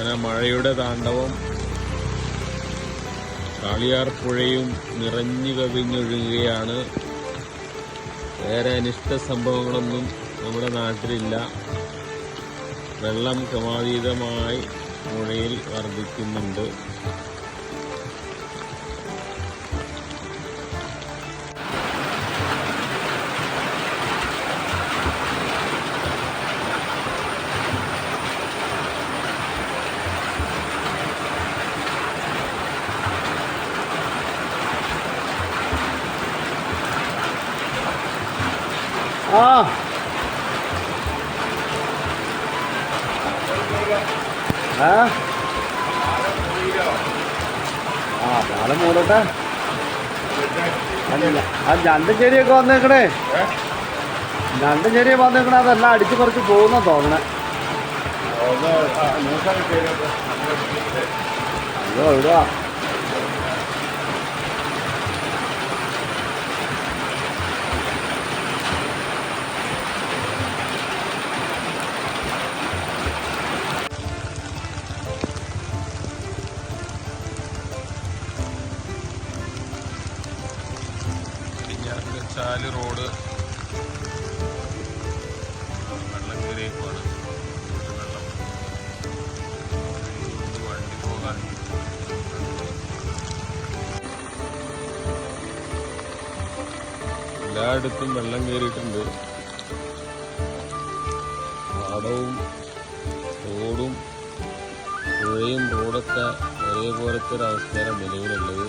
അങ്ങനെ മഴയുടെ താണ്ഡവം കാളിയാർ പുഴയും നിറഞ്ഞു കവിഞ്ഞൊഴുകുകയാണ്. വേറെ അനിഷ്ട സംഭവങ്ങളൊന്നും നമ്മുടെ നാട്ടിലില്ല. വെള്ളം ക്രമാതീതമായി പുഴയിൽ വർദ്ധിക്കുന്നുണ്ട്. ആ? ആ. മൂടട്ടെ. ആ രണ്ടും ചെടിയൊക്കെ വന്നേക്കണേ. രണ്ടും ചെടിയെ വന്നേക്കണേ അതെല്ലാം അടിച്ചു പറിച്ച് പോകുന്ന തോന്നണേ. അയ്യോ ഇടുക ചാൽ റോഡ്. വെള്ളം കയറിയേക്കുവാണ് എല്ലായിടത്തും വെള്ളം കയറിയിട്ടുണ്ട്. പാടവും റോഡും പുഴയും റോഡൊക്കെ ഒരേപോലത്തെ ഒരു അവസ്ഥയാണ് നിലവിലുള്ളത്.